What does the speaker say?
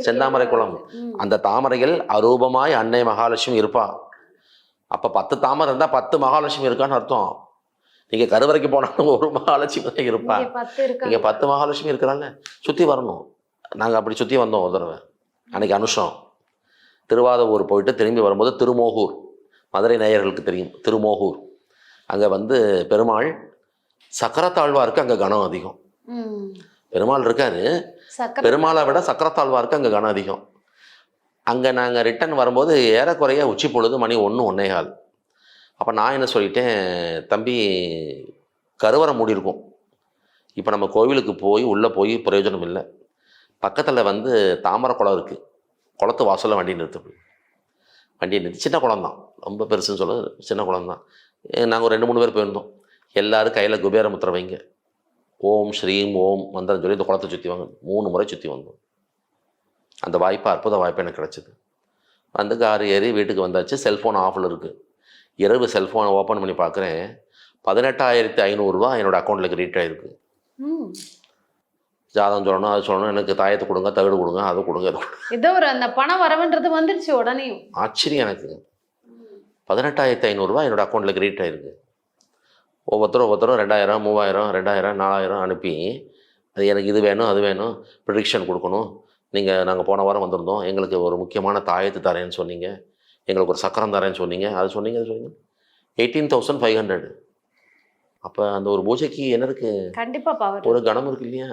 செந்தாமரை குளம். அந்த தாமரையில் அரூபமாய் அன்னை மகாலட்சுமி இருப்பா. அப்ப பத்து தாமரை இருந்தா பத்து மகாலட்சுமி இருக்கான்னு அர்த்தம். நீங்க கருவறைக்கு போனாலும் ஒரு மகாலட்சுமி தான் இருப்பா. இங்க பத்து மகாலட்சுமி இருக்கிறாங்க. சுத்தி வரணும். நாங்க அப்படி சுத்தி வந்தோம் ஒரு தடவை. அன்னைக்கு அனுஷம். திருவாதவூர் போயிட்டு திரும்பி வரும்போது திருமோகூர். மதுரை நேயர்களுக்கு தெரியும். திருமோகூர். அங்க வந்து பெருமாள் சக்கரத்தாழ்வாருக்கு அங்க கனம் அதிகம். பெருமாள் இருக்காரு. பெருமாளை விட சக்கரத்தாழ்வாருக்கு அங்கே கனம் அதிகம். அங்கே நாங்கள் ரிட்டர்ன் வரும்போது ஏறக்குறைய உச்சி பொழுது மணி ஒன்று ஒன்னே கால். அப்போ நான் என்ன சொல்லிட்டேன் தம்பி கருவறை மூடி இருக்கும். இப்போ நம்ம கோவிலுக்கு போய் உள்ளே போய் பிரயோஜனம் இல்லை. பக்கத்தில் வந்து தாமரை குளம் இருக்குது குளத்து வாசலில் வண்டி நிறுத்து வண்டியை நிறுத்தி சின்ன குளம் தான் ரொம்ப பெருசுன்னு சொல்ல சின்ன குளம் தான் நாங்கள் ஒரு ரெண்டு மூணு பேர் போயிருந்தோம். எல்லாரும் கையில் குபேரமுத்திரம் வைங்க. ஓம் ஸ்ரீம் ஓம் மந்திரம் சொல்லி இந்த குளத்தை சுற்றி வாங்க மூணு முறை சுற்றி வந்தோம். அந்த வாய்ப்பு அற்புத வாய்ப்பு எனக்கு கிடச்சிது. வந்து கார் ஏறி வீட்டுக்கு வந்தாச்சு. செல்ஃபோன் ஆஃபில் இருக்குது இரவு செல்ஃபோனை ஓப்பன் பண்ணி பார்க்குறேன். பதினெட்டாயிரத்தி ஐநூறுரூவா என்னோட அக்கௌண்ட்டில் கிரெடிட் ஆகிருக்கு ம். ஜாதகம் சொல்லணும் அது சொல்லணும். எனக்கு தாயத்தை கொடுங்க தகடு கொடுங்க அதை கொடுங்க இது கொடுங்க. ஏதோ ஒரு அந்த பணம் வரவுன்றது வந்துருச்சு உடனே ஆச்சரியம் எனக்கு. பதினெட்டாயிரத்தி ஐநூறுரூவா என்னோட அக்கௌண்ட்டில் கிரெடிட் ஆகிருக்கு ஒவ்வொருத்தரும் ஒவ்வொருத்தரும் ரெண்டாயிரம் மூவாயிரம் ரெண்டாயிரம் நாலாயிரம் அனுப்பி அது எனக்கு இது வேணும் அது வேணும் ப்ரிடிக்ஷன் கொடுக்கணும். நீங்கள் நாங்கள் போன வாரம் வந்திருந்தோம். எங்களுக்கு ஒரு முக்கியமான தாயத்து தரேன்னு சொன்னீங்க. எங்களுக்கு ஒரு சக்கரம் தரேன்னு சொன்னீங்க. அது சொன்னீங்க அது சொன்னீங்க. எயிட்டீன் தௌசண்ட் ஃபைவ் ஹண்ட்ரட் அப்போ அந்த ஒரு பூஜைக்கு என்ன இருக்குது கண்டிப்பா பவர் ஒரு கணம் இருக்கு இல்லையா?